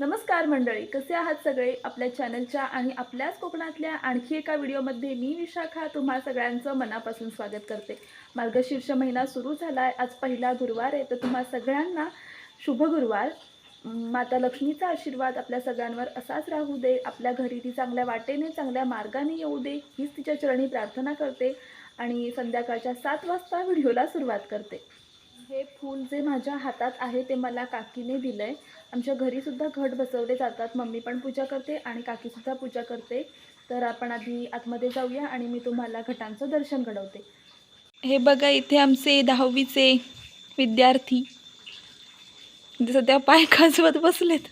नमस्कार मंडळी कसे आहात सगळे? आपल्या चॅनलच्या आणि आपल्याच कोकणातल्या आणखी एका व्हिडिओमध्ये मी विशाखा तुम्हा सगळ्यांचं मनापासून स्वागत करते. मार्गशीर्ष महिना सुरू झाला आहे आज पहिला गुरुवार आहे तर तुम्हा सगळ्यांना शुभ गुरुवार. माता लक्ष्मीचा आशीर्वाद आपल्या सगळ्यांवर असाच राहू दे. आपल्या घरी ती चांगल्या वाटेने चांगल्या मार्गाने येऊ दे. हीच तिच्या चरणी प्रार्थना करते आणि संध्याकाळच्या सात वाजता व्हिडिओला सुरुवात करते. हे फूल जे माझ्या हातात आहे ते मला काकीने दिलं आहे आमच्या घरीसुद्धा घट बसवले जातात. मम्मी पण पूजा करते आणि काकीसुद्धा पूजा करते. तर आपण आधी आतमध्ये जाऊया आणि मी तुम्हाला घटांचं दर्शन घडवते. हे बघा इथे आमचे दहावीचे विद्यार्थी. म्हणजे सध्या पाय खाजवत बसलेत.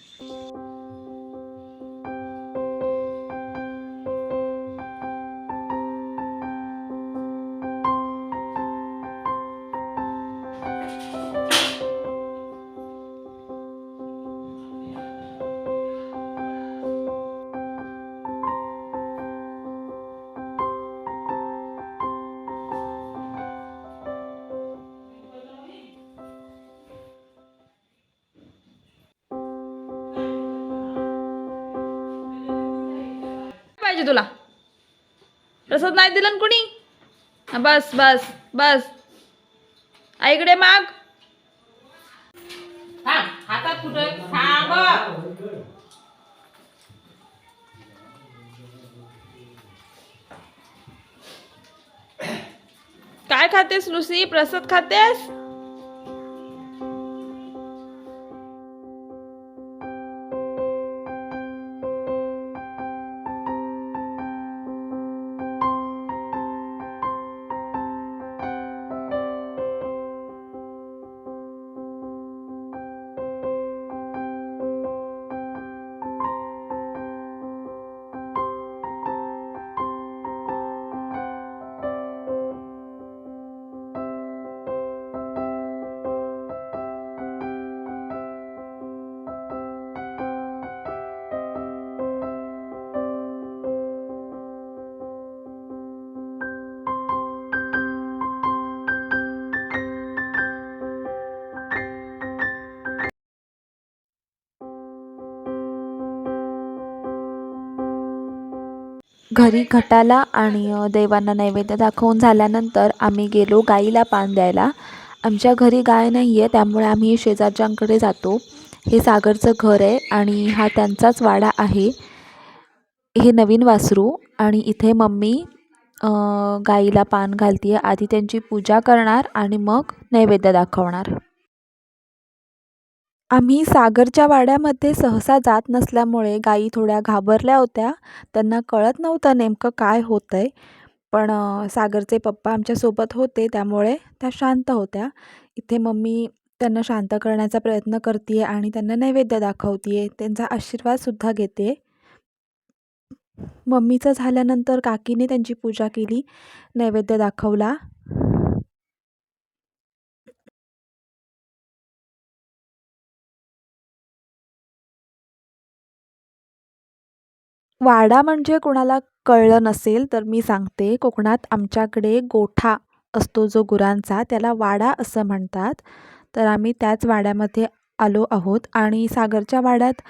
पाहिजे तुला? प्रसाद नाही दिला ना कुणी? बस बस बस. आईकडे माग. थांब हातात कुठं थांब. काय खातेस लुसी प्रसाद खातेस? घरी घटाला आणि देवांना नैवेद्य दाखवून झाल्यानंतर आम्ही गेलो गाईला पान द्यायला. आमच्या घरी गाय नाही आहे त्यामुळे आम्ही शेजारच्यांकडे जातो. हे सागरचं घर आहे आणि हा त्यांचाच वाडा आहे. हे नवीन वासरू आणि इथे मम्मी गाईला पान घालते आधी त्यांची पूजा करणार आणि मग नैवेद्य दाखवणार. आम्ही सागरच्या वाड्यामध्ये सहसा जात नसल्यामुळे गायी थोड्या घाबरल्या होत्या. त्यांना कळत नव्हतं नेमकं काय होतं आहे पण सागरचे पप्पा आमच्यासोबत होते त्यामुळे त्या शांत होत्या. इथे मम्मी त्यांना शांत करण्याचा प्रयत्न करते आणि त्यांना नैवेद्य दाखवते त्यांचा आशीर्वादसुद्धा घेते. मम्मीचं झाल्यानंतर काकीने त्यांची पूजा केली. नैवेद्य दाखवला. वाडा म्हणजे कोणाला कळलं नसेल तर मी सांगते. कोकणात आमच्याकडे गोठा असतो जो गुरांचा त्याला वाडा असं म्हणतात. तर आम्ही त्याच वाड्यामध्ये आलो आहोत आणि सागरच्या वाड्यात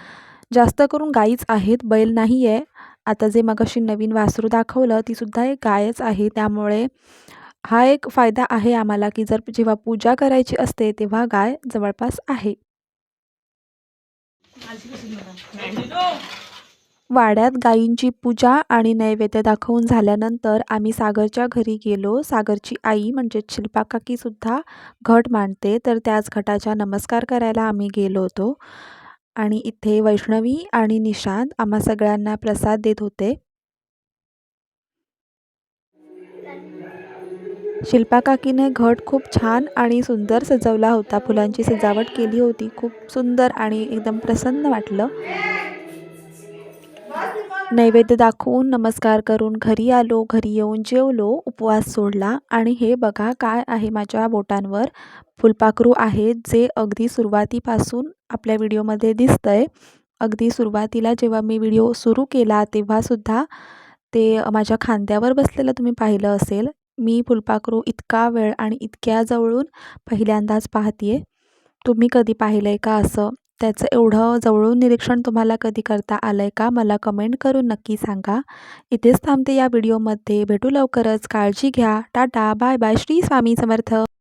जास्त करून गाईच आहेत बैल नाही आहे आता जे मगाशी नवीन वासरू दाखवलं तीसुद्धा एक गायच आहे. त्यामुळे हा एक फायदा आहे आम्हाला की जर जेव्हा पूजा करायची असते तेव्हा गाय जवळपास आहे. वाड्यात गायींची पूजा आणि नैवेद्य दाखवून झाल्यानंतर आम्ही सागरच्या घरी गेलो. सागरची आई म्हणजे शिल्पा काकीसुद्धा घट मांडते. तर त्याच घटाचा नमस्कार करायला आम्ही गेलो होतो. आणि इथे वैष्णवी आणि निशांत आम्हा सगळ्यांना प्रसाद देत होते. शिल्पा काकीने घट खूप छान आणि सुंदर सजवला होता. फुलांची सजावट केली होती. खूप सुंदर आणि एकदम प्रसन्न वाटलं. नैवेद्य दाखवून नमस्कार करून घरी आलो घरी येऊन जेवलो उपवास सोडला. आणि हे बघा काय आहे माझ्या बोटांवर. फुलपाखरू आहेत जे अगदी सुरुवातीपासून आपल्या व्हिडिओमध्ये दिसतं आहे अगदी सुरुवातीला जेव्हा मी व्हिडिओ सुरू केला तेव्हासुद्धा ते माझ्या खांद्यावर बसलेलं तुम्ही पाहिलं असेल. मी फुलपाखरू इतका वेळ आणि इतक्या जवळून पहिल्यांदाच पाहते तुम्ही कधी पाहिलं आहे का असं? त्याचं एवढं जवळून निरीक्षण तुम्हाला कधी करता आलं आहे का मला कमेंट करून नक्की सांगा. इथेच थांबते या व्हिडिओमध्ये भेटू लवकरच. काळजी घ्या. Ta-ta. Bye bye. Shri Swami Samarth.